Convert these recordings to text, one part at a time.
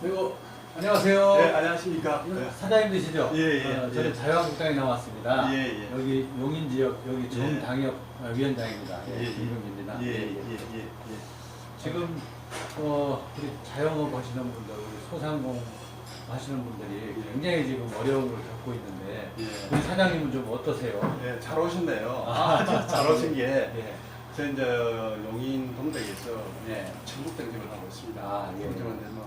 그리고 안녕하세요. 네, 안녕하십니까. 네. 사장님이시죠? 예, 예, 어, 저는 예. 자유한국당에 나왔습니다. 예, 예. 여기 용인 지역 여기 예. 정당협 어, 위원장입니다. 예, 예, 예. 김병입니다. 예, 예, 예, 예. 지금 어, 우리 자영업 하시는 분들, 우리 소상공 하시는 분들이 굉장히 지금 어려움을 겪고 있는데 예. 우리 사장님은 좀 어떠세요? 예, 잘 오셨네요. 아, 잘 오신 게. 예. 저 이제 용인 동백에서 네. 전국 등집을 하고 있습니다. 아, 예. 뭐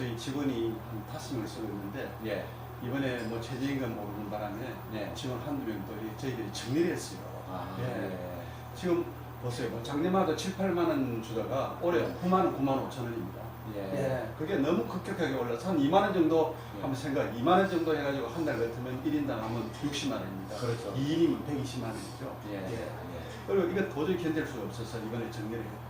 저희 직원이 한 다섯 명을 쓰고 있는데 예. 이번에 뭐 최저임금 오르는 바람에 네. 직원 한두 명도 저희들이 정리를 했어요. 아, 예. 네. 지금 보세요. 뭐 작년마다 7, 8만 원 주다가 올해 네. 9만 원, 9만 5천 원입니다. 예. 예, 그게 너무 급격하게 올라서 한 2만 원 정도 예. 한번 생각, 2만 원 정도 해가지고 한 달 같으면 1인당 하면 60만 원입니다. 그렇죠. 2인이면 120만 원이죠. 예. 예. 그리고 이거 도저히 견딜 수가 없어서 이번에 정리를 했고.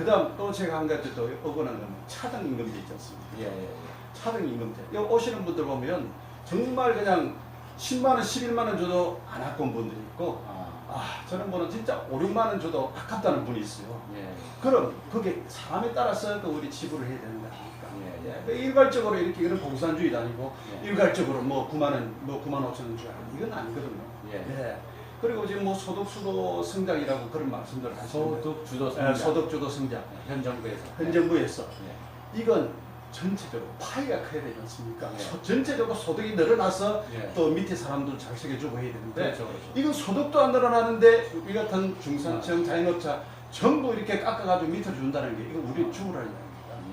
그 다음 또 제가 한 가지 또 억울한 건 차등 임금제 있지 않습니까? 예. 예. 차등 임금제. 여기 오시는 분들 보면 정말 그냥 10만 원, 11만 원 줘도 안 아까운 분들이 있고, 아. 아, 저는 분은 진짜 5, 6만 원 줘도 아깝다는 분이 있어요. 예. 그럼 그게 사람에 따라서 또 우리 지불을 해야 되는 거 아닙니까? 예. 예, 그 일괄적으로 이렇게 이런 공산주의도 아니고 예. 일괄적으로 뭐 9만 원, 뭐 9만 5천 원 주라 이건 아니거든요. 예. 그리고 지금 뭐 소득 수도 성장이라고 그런 말씀들 하시는데 소득 주도 예, 성장. 소득 주도 성장 현 정부에서. 현 정부에서 예. 이건 전체적으로 파이가 커야 되지 않습니까? 예. 소- 전체적으로 소득이 늘어나서 예. 또 밑에 사람들 잘 새겨주고 해야 되는데 그렇죠, 그렇죠. 이건 소득도 안 늘어나는데 우리 같은 중산층 자영업자 전부 이렇게 깎아가지고 밑에 준다는 게 이거 우리 죽으라는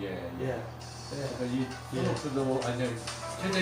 얘기입니다. 예. 예. 예. 그러니까 이 소득 주도 아니 최저